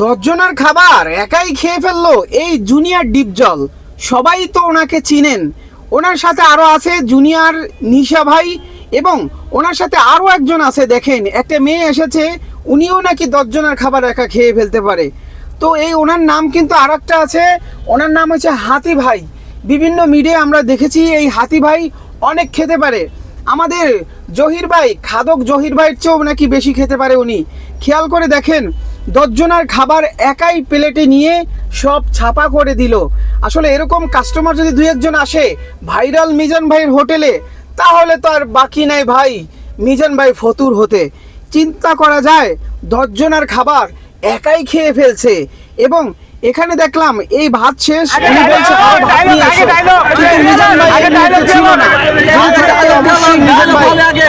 দশজনের খাবার একাই খেয়ে ফেলল এই জুনিয়র ডিপ জল সবাই তো ওনাকে চিনেন। ওনার সাথে আরও আছে জুনিয়র নিশা ভাই এবং ওনার সাথে আরও একজন আছে, দেখেন, একটা মেয়ে এসেছে, উনিও নাকি দশজনের খাবার একা খেয়ে ফেলতে পারে। তো এই ওনার নাম কিন্তু আর আছে, ওনার নাম হচ্ছে হাতি ভাই। বিভিন্ন মিডিয়া আমরা দেখেছি এই হাতি ভাই অনেক খেতে পারে। আমাদের জহির ভাই, খাদক জহির ভাইয়ের চেয়েও নাকি বেশি খেতে পারে উনি। খেয়াল করে দেখেন দশজনের খাবার একাই প্লেটে নিয়ে সব ছাপা করে দিল আসলে এরকম কাস্টমার যদি দুই একজন আসে ভাইরাল মিজান ভাইয়ের হোটেলে তাহলে তো আর বাকি নাই ভাই মিজান ভাই ফতুর হতে চিন্তা করা যায় দশজনের খাবার একাই খেয়ে ফেলছে এবং এখানে দেখলাম এই ভাত শেষ উনি বলছে আরও ভাত নিয়ে এসো। কিন্তু মিজান ভাই এই মুহূর্তে ছিল না যদি থাকতো অবশ্যই মিজান ভাই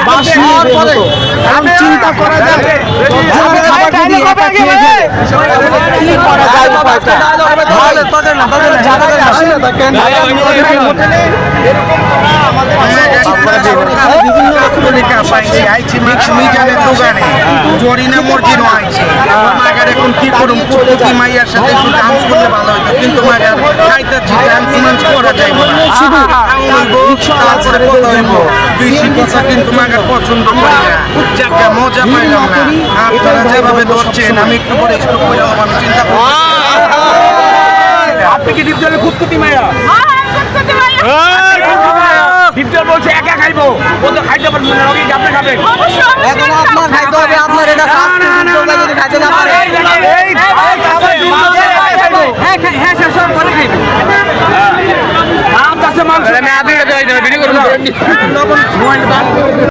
বাস নিয়ে বের হতো। কারণ চিন্তা করা যায় দশজনের খাবার যদি একা খেয়ে ফেলে তাহলে কি করা যায় উপায়টা ভাইয়া মিজান ভাই এরকম বিভিন্ন রকমের মানুষ আসে। মিজানের দোকানে জরিনা মর্জিনো আইছে মাগার এখন কি করুম প্রতি মাইয়ার সাথে একটু ডান্স করলে ভালো হতো কিন্তু মাগার খাইতেছি ডান্স করা যায় না তারপরে কত হইব বেশি কথা কিন্তু মাগার পছন্দ করি না। যাকে মজা পাইলাম না আপনারা যেভাবে ধরছেন আমি একটু পরে একটু করে আমার চিন্তা করছি আপনি কি ডিপজলে কুটি মাইরা ডিপজল বলছে একা খাইবো। ও তো খাইতে পারবে না আপনি খাবেন এখন আপনার খাইতে হবে আপনার এটা খাইতে না পারে এই, এই, এই, খাবার ডিপজল একাই খাইবো। হ্যাঁ হ্যাঁ শেষ হওয়ার পরে খাইবে দাম আছে মাংস